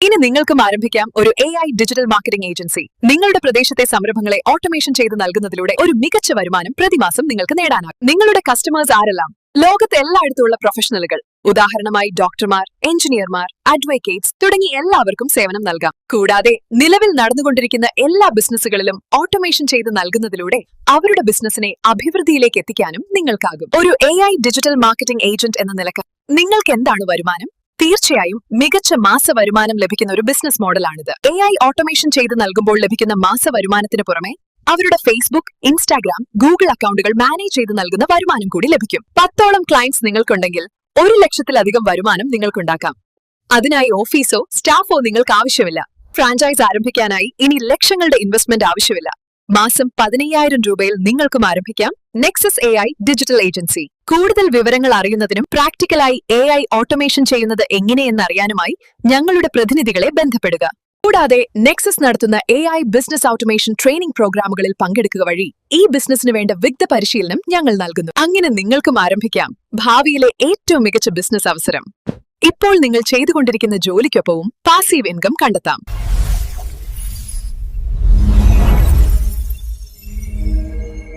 ഇനി നിങ്ങൾക്കും ആരംഭിക്കാം ഒരു A I digital marketing agency നിങ്ങളുടെ പ്രദേശത്തെ സംരംഭങ്ങളെ ഓട്ടോമേഷൻ ചെയ്ത് നൽകുന്നതിലൂടെ ഒരു മികച്ച വരുമാനം പ്രതിമാസം നിങ്ങൾക്ക് നേടാനാകും. നിങ്ങളുടെ കസ്റ്റമേഴ്സ് ആരെല്ലാം? ലോകത്ത് എല്ലായിടത്തുമുള്ള പ്രൊഫഷണലുകൾ ഉദാഹരണമായി ഡോക്ടർമാർ എഞ്ചിനീയർമാർ അഡ്വക്കേറ്റ്സ് തുടങ്ങി എല്ലാവർക്കും സേവനം നൽകാം. കൂടാതെ നിലവിൽ നടന്നുകൊണ്ടിരിക്കുന്ന എല്ലാ ബിസിനസ്സുകളിലും ഓട്ടോമേഷൻ ചെയ്ത് നൽകുന്നതിലൂടെ അവരുടെ ബിസിനസ്സിനെ അഭിവൃദ്ധിയിലേക്ക് എത്തിക്കാനും നിങ്ങൾക്കാകും. ഒരു എ ഡിജിറ്റൽ മാർക്കറ്റിംഗ് ഏജന്റ് എന്ന നിലയ്ക്ക് നിങ്ങൾക്ക് എന്താണ് വരുമാനം? തീർച്ചയായും മികച്ച മാസ വരുമാനം ലഭിക്കുന്ന ഒരു ബിസിനസ് മോഡലാണിത്. എ ഐ ഓട്ടോമേഷൻ ചെയ്ത് നൽകുമ്പോൾ ലഭിക്കുന്ന മാസ വരുമാനത്തിന് പുറമെ അവരുടെ ഫേസ്ബുക്ക് ഇൻസ്റ്റാഗ്രാം ഗൂഗിൾ അക്കൗണ്ടുകൾ മാനേജ് ചെയ്ത് നൽകുന്ന വരുമാനം കൂടി ലഭിക്കും. പത്തോളം ക്ലയൻസ് നിങ്ങൾക്കുണ്ടെങ്കിൽ ഒരു ലക്ഷത്തിലധികം വരുമാനം നിങ്ങൾക്കുണ്ടാക്കാം. അതിനായി ഓഫീസോ സ്റ്റാഫോ നിങ്ങൾക്ക് ആവശ്യമില്ല ഫ്രാഞ്ചൈസ് ആരംഭിക്കാനായി ഇനി ലക്ഷങ്ങളുടെ ഇൻവെസ്റ്റ്മെന്റ് ആവശ്യമില്ല. മാസം പതിനയ്യായിരം രൂപയിൽ നിങ്ങൾക്കും ആരംഭിക്കാം. Nexus A I digital agency കൂടുതൽ വിവരങ്ങൾ അറിയുന്നതിനും പ്രാക്ടിക്കലായി എ ഐ ഓട്ടോമേഷൻ ചെയ്യുന്നത് എങ്ങനെയെന്ന് അറിയാനുമായി ഞങ്ങളുടെ പ്രതിനിധികളെ ബന്ധപ്പെടുക. കൂടാതെ നെക്സസ് നടത്തുന്ന A I business automation training പ്രോഗ്രാമുകളിൽ പങ്കെടുക്കുക വഴി ഈ ബിസിനസിന് വേണ്ട വിഗ്ധ പരിശീലനം ഞങ്ങൾ നൽകുന്നു. അങ്ങനെ നിങ്ങൾക്കും ആരംഭിക്കാം. ഭാവിയിലെ ഏറ്റവും മികച്ച ബിസിനസ് അവസരം. ഇപ്പോൾ നിങ്ങൾ ചെയ്തുകൊണ്ടിരിക്കുന്ന ജോലിക്കൊപ്പവും പാസീവ് ഇൻകം കണ്ടെത്താം.